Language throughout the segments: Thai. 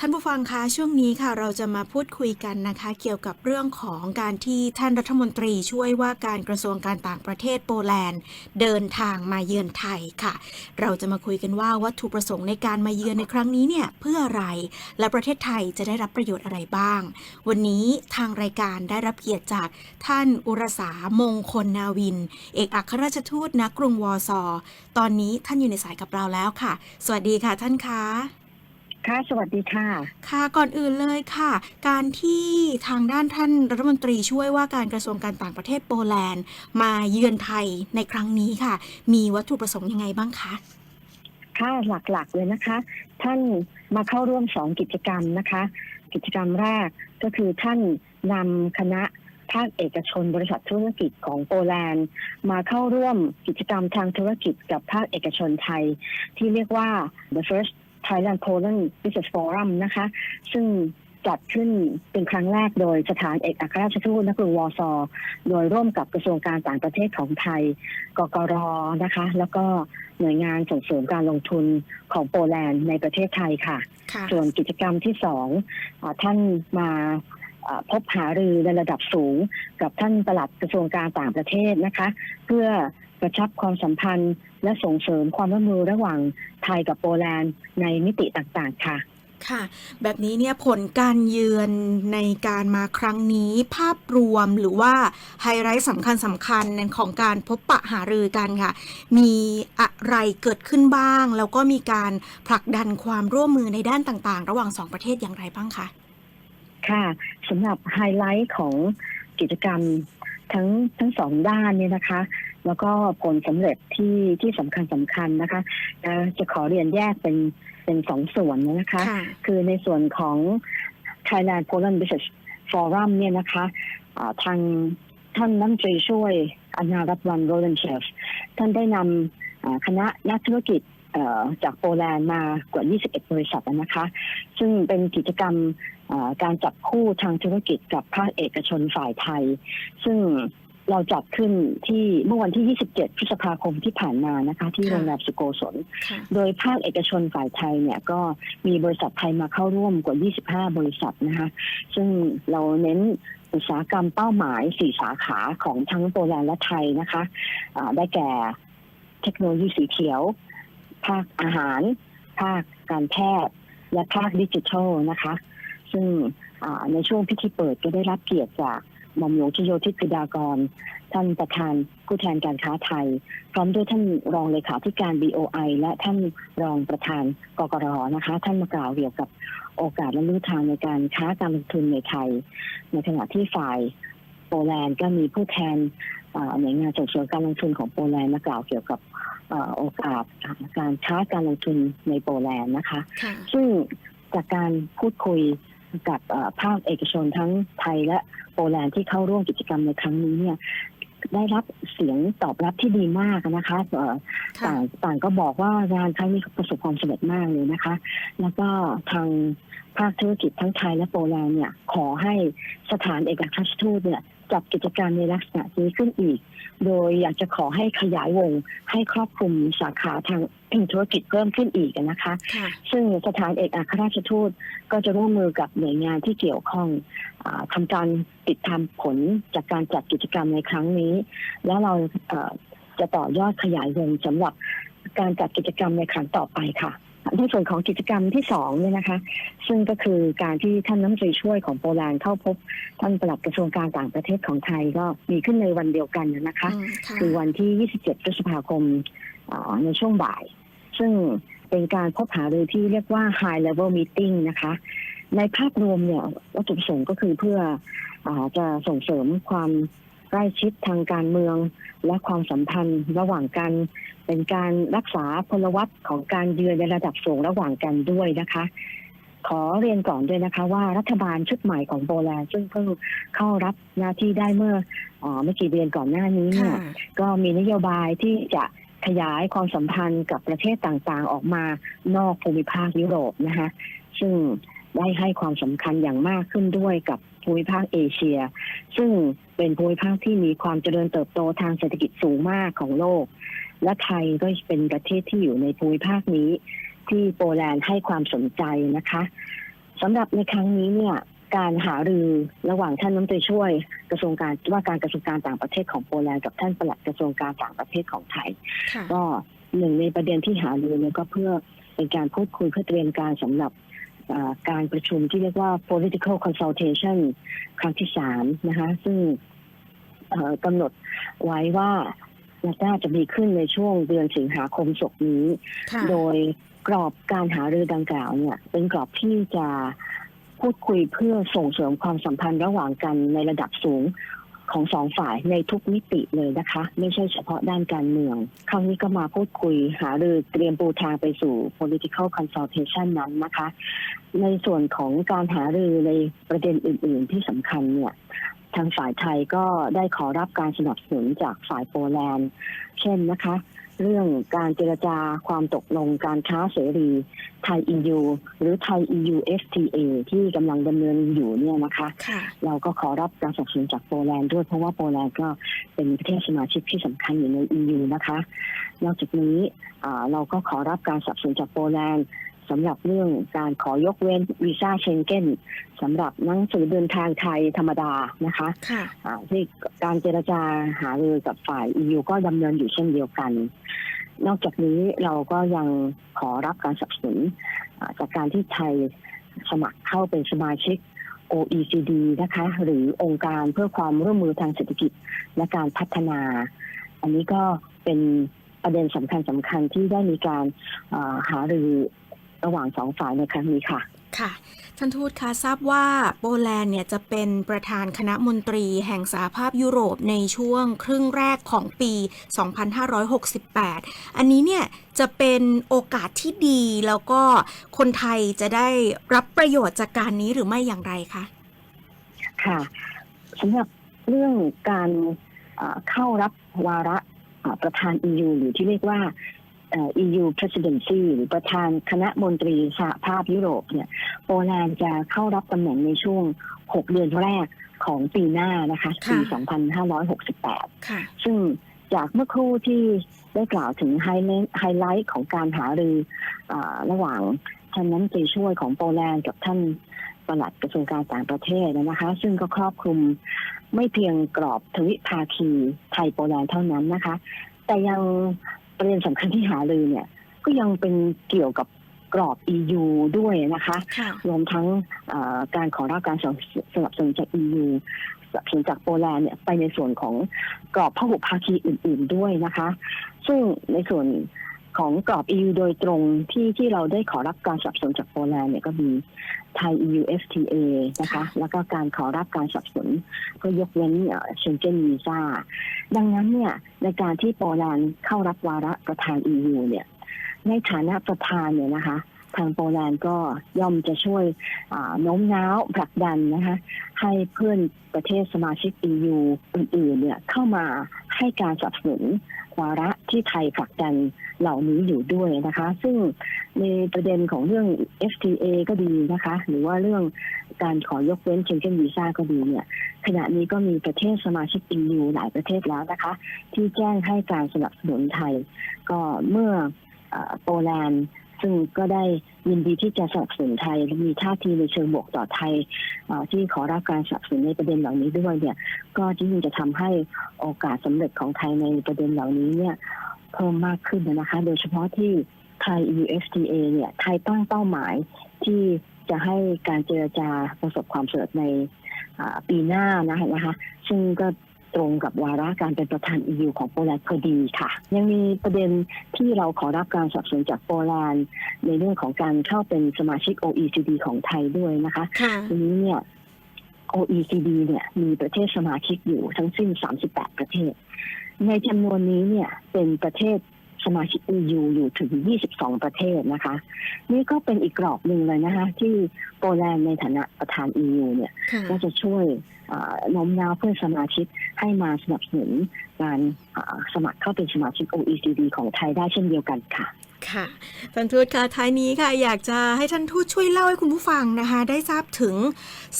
ท่านผู้ฟังคะช่วงนี้ค่ะเราจะมาพูดคุยกันนะคะ เกี่ยวกับเรื่องของการที่ท่านรัฐมนตรีช่วยว่าการกระทรวงการต่างประเทศโปแลนด์ เดินทางมาเยือนไทยค่ะ เราจะมาคุยกันว่าวัตถุประสงค์ในการมาเยือนในครั้งนี้เนี่ยเพื่ออะไรและประเทศไทยจะได้รับประโยชน์อะไรบ้าง วันนี้ทางรายการได้รับเกียรติจากท่านอุรสามงคลนาวิน เอกอัครราชทูตณกรุงวอร์ซอตอนนี้ท่านอยู่ในสายกับเราแล้วค่ะ สวัสดีค่ะท่านคะ ค่ะ สวัสดีค่ะ ค่ะ ก่อนอื่นเลยค่ะ การที่ทางด้านท่านรัฐมนตรีช่วยว่าการกระทรวงการต่างประเทศโปแลนด์ มาเยือนไทยในครั้งนี้ค่ะ มีวัตถุประสงค์ยังไงบ้างคะ ค่ะ หลักๆเลยนะคะ ท่านมาเข้าร่วมสองกิจกรรมนะคะ กิจกรรมแรกก็คือท่านนำคณะภาคเอกชนบริษัทธุรกิจของโปแลนด์ มาเข้าร่วมกิจกรรมทางธุรกิจกับภาคเอกชนไทย ที่เรียกว่า the first Thailand Poland Business Forum นะคะ ซึ่งจัดขึ้นเป็นครั้งแรกโดยสถานเอกอัครราชทูตณกรุงวอร์ซอโดยร่วมกับกระทรวงการต่างประเทศของไทย กกรนะคะ แล้วก็หน่วยงานส่งเสริมการลงทุนของโปแลนด์ในประเทศไทยค่ะค่ะ ส่วนกิจกรรมที่สองอาท่านมาอ่า พบหารือในระดับสูง กับท่านปลัดกระทรวงการต่างประเทศนะคะ เพื่อกระชับความสัมพันธ์ และส่งเสริมความร่วมมือระหว่างไทยกับโปแลนด์ในมิติต่างๆ ค่ะค่ะ แบบนี้เนี่ยผลการเยือนในการมาครั้งนี้ภาพรวมหรือว่าไฮไลท์สำคัญสำคัญของการพบปะหารือกันค่ะ มีอะไรเกิดขึ้นบ้าง แล้วก็มีการผลักดันความร่วมมือในด้านต่างๆ ระหว่างสองประเทศอย่างไรบ้างคะ ค่ะสำหรับไฮไลท์ของกิจกรรมทั้งทั้งสองด้านเนี่ยนะคะ แล้วก็ผลสำเร็จที่ที่สำคัญสำคัญนะคะเอ่อจะขอเรียนแยกเป็นเป็นสองส่วนนะคะค่ะคือในส่วนของ Thailand Poland Business Forum เนี่ยนะคะอ่าทางท่านนัมนตรีช่วยอนารัตวันโรเลนเชฟท่านได้นำอ่าคณะนักธุรกิจเอ่อจากโปแลนด์มากว่า 21 บริษัทนะคะ ซึ่งเป็นกิจกรรมอ่า การจับคู่ทางธุรกิจกับภาคเอกชนฝ่ายไทย ซึ่งเราจัดขึ้นที่เมื่อวันที่ 27 พฤษภาคมที่ผ่านมานะคะ ที่ค่ะโรงแรมสุโกศลค่ะโดยภาคเอกชนฝ่ายไทยเนี่ยก็มีบริษัทไทยมาเข้าร่วมกว่า 25 บริษัทนะคะ ซึ่งเราเน้นอุตสาหกรรมเป้าหมาย 4 สาขาของทั้งโปแลนด์และไทยนะคะอ่าได้แก่เทคโนโลยีสีเขียว ภาคอาหาร ภาคการแพทย์ และภาคดิจิทัลนะคะ ซึ่งในช่วงพิธีเปิดก็ได้รับเกียรติจากหม่อมหลวงชโยธิตกดากร ท่านประธานผู้แทนการค้าไทย พร้อมด้วยท่านรองเลขาธิการ BOI และท่านรองประธานกกรนะคะ ท่านมากล่าวเกี่ยวกับโอกาสและลู่ทางในการค้าการลงทุนในไทย ในขณะที่ฝ่ายโปแลนด์ก็มีผู้แทนหน่วยงานส่งเสริมการลงทุนของโปแลนด์มากล่าวเกี่ยวกับโอกาสการค้าการลงทุนในโปแลนด์นะคะ ซึ่งจากการพูดคุย กับเอ่อภาคเอกชนทั้งไทยและโปแลนด์ที่เข้าร่วมกิจกรรมในครั้งนี้เนี่ยได้รับเสียงตอบรับที่ดีมากนะคะเอ่อค่ะต่างต่างก็บอกว่างานครั้งนี้ประสบความสำเร็จมากเลยนะคะ แล้วก็ทางภาคธุรกิจทั้งไทยและโปแลนด์เนี่ยขอให้สถานเอกอัครราชทูตเนี่ย จัดกิจการในลักษณะนี้ขึ้นอีก โดยอยากจะขอให้ขยายวงให้ครอบคลุมสาขาทางธุรกิจเพิ่มขึ้นอีกนะคะค่ะซึ่งสถานเอกอัครราชทูตก็จะร่วมมือกับหน่วยงานที่เกี่ยวข้องอาทำการติดตามผลจากการจัดกิจกรรมในครั้งนี้ แล้วเราเอ่อจะต่อยอดขยายวงสำหรับการจัดกิจกรรมในครั้งต่อไปค่ะ ในส่วนของกิจกรรมที่สองเนี่ยนะคะ ซึ่งก็คือการที่ท่านน้ำตรีช่วยของโปแลนด์เข้าพบ ท่านปลัดกระทรวงการต่างประเทศของไทยก็มีขึ้นในวันเดียวกันนะคะอืมค่ะคือวันที่ 27 พฤษภาคมอ่าในช่วงบ่าย ซึ่งเป็นการพบหารือที่เรียกว่า High Level Meeting นะคะ ในภาพรวมเนี่ยวัตถุประสงค์ก็คือเพื่ออาจะส่งเสริมความใกล้ชิดทางการเมืองและความสัมพันธ์ระหว่างกัน เป็นการรักษาพลวัตของการเยือนในระดับสูงระหว่างกันด้วยนะคะ ขอเรียนก่อนด้วยนะคะว่ารัฐบาลชุดใหม่ของโปแลนด์ซึ่งเพิ่งเข้ารับหน้าที่ได้เมื่ออาไม่กี่เดือนก่อนหน้านี้เนี่ค่ะยก็มีนโยบายที่จะขยายความสัมพันธ์กับประเทศต่างๆ ออกมานอกภูมิภาคยุโรปนะคะซึ่งได้ให้ความสำคัญอย่างมากขึ้นด้วยกับภูมิภาคเอเชีย ซึ่งเป็นภูมิภาคที่มีความเจริญเติบโตทางเศรษฐกิจสูงมากของโลก และไทยก็เป็นประเทศที่อยู่ในภูมิภาคนี้ ที่โปแลนด์ให้ความสนใจนะคะสำหรับในครั้งนี้เนี่ยการหารือระหว่างท่านน้ำตรีช่วยกระทรวงการว่าการกระทรวงการต่างประเทศของโปแลนด์กับท่านปลัดกระทรวงการต่างประเทศของไทยค่ะก็หนึ่งในประเด็นที่หารือเนี่ยก็เพื่อเป็นการพูดคุยเพื่อเตรียมการสำหรับอ่าการประชุมที่เรียกว่า political consultation ครั้งที่สามนะคะ ซึ่งเอ่อกำหนดไว้ว่า น่าจะมีขึ้นในช่วงเดือนสิงหาคมศกนี้ค่ะโดยกรอบการหารือดังกล่าวเนี่ย เป็นกรอบที่จะพูดคุยเพื่อส่งเสริมความสัมพันธ์ระหว่างกันในระดับสูงของสองฝ่ายในทุกมิติเลยนะคะ ไม่ใช่เฉพาะด้านการเมือง ครั้งนี้ก็มาพูดคุยหารือเตรียมปูทางไปสู่ political consultation นั้นนะคะ ในส่วนของการหารือในประเด็นอื่น ๆ ที่สำคัญเนี่ย ทางฝ่ายไทยก็ได้ขอรับการสนับสนุนจากฝ่ายโปแลนด์ เช่นนะคะ เรื่องการเจรจาความตกลงการค้าเสรีไทย EU หรือไทย EU FTA ที่กำลังดำเนินอยู่เนี่ยนะคะค่ะเราก็ขอรับการสนับสนุนจากโปแลนด์ด้วยเพราะว่าโปแลนด์ก็เป็นประเทศสมาชิกที่สำคัญอยู่ใน EU นะคะ นอกจากนี้อ่าเราก็ขอรับการสนับสนุนจากโปแลนด์ สำหรับเรื่องการขอยกเว้นวีซ่าเชงเก้นสำหรับหนังสือเดินทางไทยธรรมดานะคะค่ะอ่าที่การเจรจาหารือกับฝ่าย EU ก็ดำเนินอยู่เช่นเดียวกัน นอกจากนี้เราก็ยังขอรับการสนับสนุนอ่าจากการที่ไทยสมัครเข้าเป็นสมาชิก OECD นะคะหรือองค์การเพื่อความร่วมมือทางเศรษฐกิจและการพัฒนา อันนี้ก็เป็นประเด็นสำคัญสำคัญที่ได้มีการอ่าหารือ ระหว่างสองฝ่ายในครั้งนี้ค่ะ ค่ะ ท่านทูตคะทราบว่าโปแลนด์เนี่ยจะเป็นประธานคณะมนตรีแห่งสหภาพยุโรปในช่วงครึ่งแรกของปี 2568 อันนี้เนี่ยจะเป็นโอกาสที่ดีแล้วก็คนไทยจะได้รับประโยชน์จากการนี้หรือไม่อย่างไรคะค่ะสำหรับเรื่องการเอ่อเข้ารับวาระเอ่อประธาน EU หรือที่เรียกว่าเอ่อ EU Presidency หรือประธานคณะมนตรีสหภาพยุโรปเนี่ยโปแลนด์จะเข้ารับตำแหน่งในช่วง 6 เดือนแรกของปีหน้านะคะปี 2568ค่ะซึ่งจากเมื่อครู่ที่ได้กล่าวถึงไฮไลท์ไฮไลท์ของการหารืออาระหว่างท่านนั้นตรีช่วยของโปแลนด์กับท่านปลัดกระทรวงการต่างประเทศนะคะ ซึ่งก็ครอบคลุมไม่เพียงกรอบทวิภาคีไทยโปแลนด์เท่านั้นนะคะ แต่ยัง ประเด็นสำคัญที่หารือเนี่ย ก็ยังเป็นเกี่ยวกับกรอบ EU ด้วยนะคะค่ะรวมทั้งเอ่อการขอรับการสนับสนุนจาก EU สนับสนุนจากโปแลนด์เนี่ยไปในส่วนของกรอบพหุภาคีอื่น ๆด้วยนะคะ ซึ่งในส่วน ของกรอบ EU โดยตรงที่ที่เราได้ขอรับการสนับสนุนจากโปแลนด์เนี่ยก็มีไทย EU FTA นะคะค่ะแล้วก็การขอรับการสนับสนุนเพื่อยกเว้นเชนเกนวีซ่าดังนั้นเนี่ยในการที่โปแลนด์เข้ารับวาระประธาน EU เนี่ยในฐานะประธานเนี่ยนะคะ ทางโปแลนด์ก็ย่อมจะช่วยโน้มน้าวผลักดันนะคะให้เพื่อนประเทศสมาชิก EU อื่นๆเนี่ยเข้ามาให้การสนับสนุนวาระที่ไทยผลักดันเหล่านี้อยู่ด้วยนะคะ ซึ่งในประเด็นของเรื่อง FTA ก็ดีนะคะ หรือว่าเรื่องการขอยกเว้นเชนเก้นวีซ่าก็ดีเนี่ย ขณะนี้ก็มีประเทศสมาชิก EU หลายประเทศแล้วนะคะ ที่แจ้งให้การสนับสนุนไทย ก็เมื่อโปแลนด์ ซึ่งก็ได้ยินดีที่จะสนับสนุนไทยมีท่าทีในเชิงบวกต่อไทยที่ขอรับการสนับสนุนในประเด็นเหล่านี้ด้วยเนี่ย ก็ยิ่งจะทำให้โอกาสสำเร็จของไทยในประเด็นเหล่านี้เนี่ยเพิ่มมากขึ้นนะคะ โดยเฉพาะที่ไทย UFTA เนี่ยไทยตั้งเป้าหมายที่จะให้การเจรจาประสบความสำเร็จในปีหน้านะคะนะคะ ซึ่งก็ ตรงกับวาระการเป็นประธาน EU ของโปแลนด์พอดีค่ะ ยังมีประเด็นที่เราขอรับการสนับสนุนจากโปแลนด์ในเรื่องของการเข้าเป็นสมาชิก OECD ของไทยด้วยนะคะค่ะทีนี้เนี่ย OECD เนี่ยมีประเทศสมาชิกอยู่ทั้งสิ้น 38 ประเทศ ในจำนวนนี้เนี่ยเป็นประเทศ สมาชิก EU อยู่ถึง 22 ประเทศนะคะ นี่ก็เป็นอีกกรอบหนึ่งเลยนะคะ ที่โปแลนด์ในฐานะประธาน EU เนี่ยค่ะก็จะช่วยอ่าโน้มน้าวเพื่อนสมาชิกให้มาสนับสนุนการอ่าสมัครเข้าเป็นสมาชิก OECD ของไทยได้เช่นเดียวกันค่ะ ค่ะท่านทูตคะท้ายนี้ค่ะ อยากจะให้ท่านทูตช่วยเล่าให้คุณผู้ฟังนะคะ ได้ทราบถึง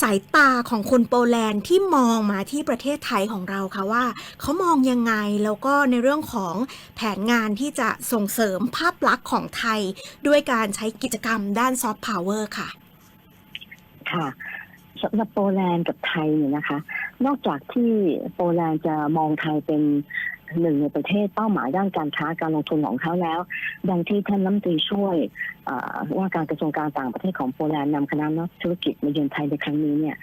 สายตาของคนโปแลนด์ที่มองมาที่ประเทศไทยของเราค่ะว่าเขามองยังไงแล้วก็ในเรื่องของแผนงานที่จะส่งเสริมภาพลักษณ์ของไทย ด้วยการใช้กิจกรรมด้านซอฟต์พาวเวอร์ค่ะสำหรับโปแลนด์กับไทยเนี่ยนะคะ นอกจากที่โปแลนด์จะมองไทยเป็น หนึ่งในประเทศเป้าหมายด้านการค้าการลงทุนของเขาแล้ว ดังที่ท่านรัฐมนตรีช่วยเอ่อว่าการกระทรวงการต่างประเทศของโปแลนด์นำคณะนักธุรกิจมาเยือนไทยในครั้งนี้เนี่ย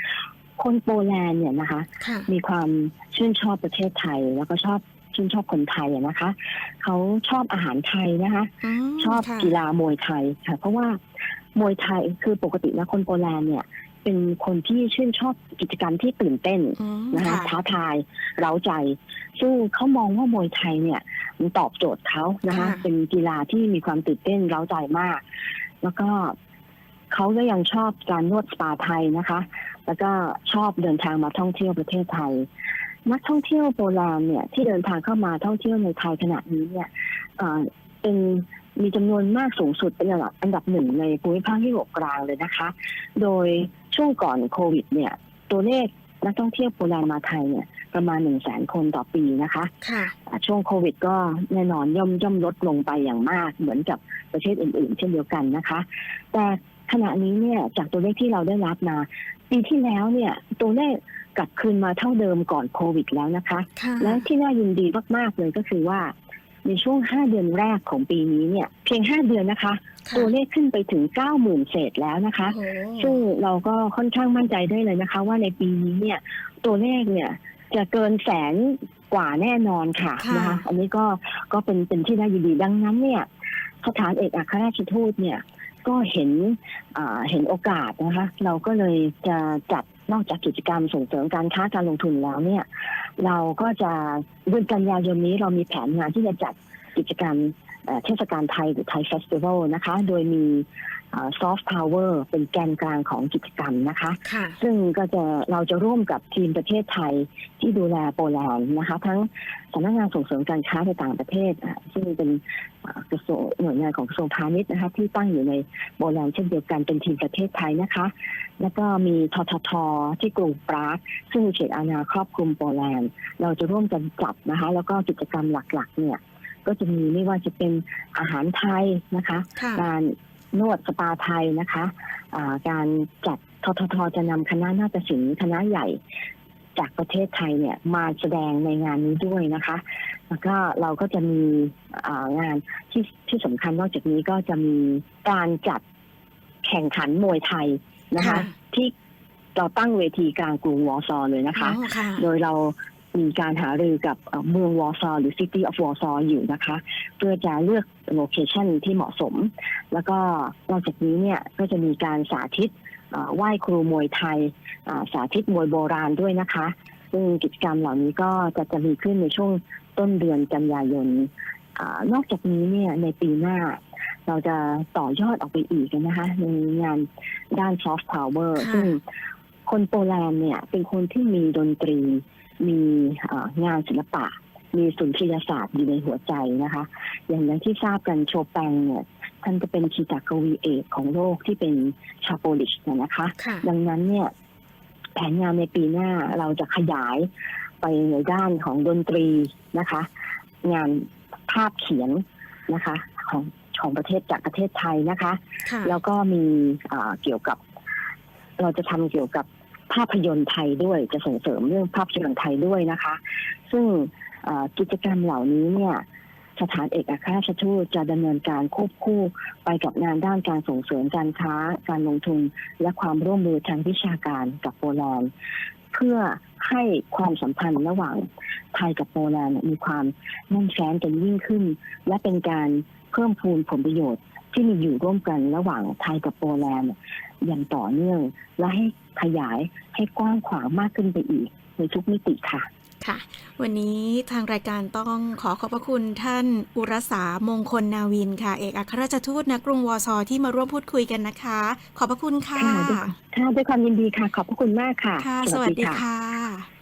คนโปแลนด์เนี่ยนะคะค่ะมีความชื่นชอบประเทศไทยแล้วก็ชอบชื่นชอบคนไทยอะนะคะ เขาชอบอาหารไทยนะคะมชอบค่ะกีฬามวยไทยค่ะ เพราะว่ามวยไทยคือปกติแล้วคนโปแลนด์เนี่ย เป็นคนที่ชื่นชอบกิจกรรมที่ตื่นเต้นอืมนะคะค่ะท้าทายเร้าใจ ซึ่งเขามองว่ามวยไทยเนี่ย มันตอบโจทย์เขานะคะค่ะเป็นกีฬาที่มีความตื่นเต้นเร้าใจมาก แล้วก็เขาก็ยังชอบการนวดสปาไทยนะคะ แล้วก็ชอบเดินทางมาท่องเที่ยวประเทศไทย นักท่องเที่ยวโปแลนด์เนี่ย ที่เดินทางเข้ามาท่องเที่ยวในไทยขณะนี้เนี่ยเอ่อเป็น มีจำนวนมากสูงสุดเป็นอันดับอันดับหนึ่งในภูมิภาคยุโรปกลางเลยนะคะ โดยช่วงก่อนโควิดเนี่ย ตัวเลขนักท่องเที่ยวโปแลนด์มาไทยเนี่ยประมาณหนึ่งแสนคนต่อปีนะคะค่ะอ่าช่วงโควิดก็แน่นอนย่อมย่อมลดลงไปอย่างมากเหมือนกับประเทศอื่นๆ เช่นเดียวกันนะคะ แต่ขณะนี้เนี่ยจากตัวเลขที่เราได้รับมาปีที่แล้วเนี่ยตัวเลขกลับคืนมาเท่าเดิมก่อนโควิดแล้วนะคะค่ะและที่น่ายินดีมากๆเลยก็คือว่า ในช่วง 5 เดือนแรกของปีนี้เนี่ย เพียง 5 เดือนนะคะค่ะตัวเลขขึ้นไปถึง 90,000เศษแล้วนะคะโอ้ซึ่งเราก็ค่อนข้างมั่นใจได้เลยนะคะ ว่าในปีนี้เนี่ย ตัวเลขเนี่ยจะเกินแสนกว่าแน่นอนค่ะค่ะนะคะ อันนี้ก็ก็เป็นเป็นที่น่ายินดีดังนั้นเนี่ยสถานเอกอัครราชทูตเนี่ยก็เห็นอ่าเห็นโอกาสนะคะ เราก็เลยจะจัด นอกจากกิจกรรมส่งเสริมการค้าการลงทุนแล้วเนี่ย เราก็จะเดือนกันยายนนี้เรามีแผนงานที่จะจัดกิจกรรมเทศกาลไทยหรือไทยเฟสติวัลนะคะ โดยมี ซอฟต์พาวเวอร์เป็นแกนกลางของกิจกรรมนะคะค่ะซึ่งก็จะเราจะร่วมกับทีมประเทศไทยที่ดูแลโปแลนด์นะคะ ทั้งสำนักงานส่งเสริมการค้าในต่างประเทศอะซึ่งเป็นอ่ากระทรวงหน่วยงานของกระทรวงพาณิชย์นะคะ ที่ตั้งอยู่ในโปแลนด์เช่นเดียวกันเป็นทีมประเทศไทยนะคะ แล้วก็มีทททที่กรุงปรากซึ่งมีเขตอาณาครอบคลุมโปแลนด์ เราจะร่วมกันจัดนะคะ แล้วก็กิจกรรมหลักๆ เนี่ยก็จะมีไม่ว่าจะเป็นอาหารไทยนะคะค่ะการ นวดสปาไทยนะคะอ่าการจัดทททจะนำคณะนาฏศิลป์คณะใหญ่จากประเทศไทยเนี่ยมาแสดงในงานนี้ด้วยนะคะ แล้วก็เราก็จะมีอ่างานที่ที่สำคัญนอกจากนี้ก็จะมีการจัดแข่งขันมวยไทยนะคะค่ะที่เราตั้งเวทีกลางกรุงวอร์ซอเลยนะคะอ๋อค่ะโดยเรา มีการหารือกับเอ่อเมืองวอร์ซอหรือ City of Warsaw อยู่นะคะ เพื่อจะเลือกโลเคชันที่เหมาะสม แล้วก็นอกจากนี้เนี่ยก็จะมีการสาธิตเอ่อไหว้ครูมวยไทยอ่าสาธิตมวยโบราณด้วยนะคะ ซึ่งกิจกรรมเหล่านี้ก็จะจะมีขึ้นในช่วงต้นเดือนกันยายนอานอกจากนี้เนี่ยในปีหน้าเราจะต่อยอดออกไปอีกนะคะในงานด้านซอฟต์พาวเวอร์ค่ะซึ่ง คนโปแลนด์เนี่ยเป็นคนที่มีดนตรี มีเอ่องานศิลปะ มีสุนทรียศาสตร์อยู่ในหัวใจนะคะ อย่างอย่างที่ทราบกันโชแปงเนี่ยท่านก็เป็นคีตากวีเอกของโลกที่เป็นชาโปลิชเนี่ยนะคะค่ะดังนั้นเนี่ยแผนงานในปีหน้าเราจะขยายไปในด้านของดนตรีนะคะ งานภาพเขียนนะคะของของประเทศจากประเทศไทยนะคะค่ะแล้วก็มีอ่าเกี่ยวกับ เราจะทำเกี่ยวกับ ภาพยนตร์ไทยด้วยจะส่งเสริมเรื่องภาพยนตร์ไทยด้วยนะคะ ซึ่งกิจกรรมเหล่านี้เนี่ยสถานเอกอัครราชทูตจะดำเนินการควบคู่ไปกับงานด้านการส่งเสริมการค้า การลงทุน และความร่วมมือทางวิชาการกับโปแลนด์เพื่อให้ความสัมพันธ์ระหว่างไทยกับโปแลนด์มีความแน่นแฟ้นกันยิ่งขึ้น และเป็นการเพิ่มพูนผลประโยชน์ ที่มีอยู่ร่วมกันระหว่างไทยกับโปแลนด์อย่างต่อเนื่อง และให้ขยายให้กว้างขวางมากขึ้นไปอีก ในทุกมิติค่ะค่ะ วันนี้ทางรายการต้องขอขอบพระคุณท่านอุรสามงคลนาวินค่ะ เอกอัครราชทูตณกรุงวอร์ซอที่มาร่วมพูดคุยกันนะคะ ขอบพระคุณค่ะค่ะด้วยค่ะด้วยความยินดีค่ะ ขอบพระคุณมากค่ะ ค่ะ สวัสดีค่ะ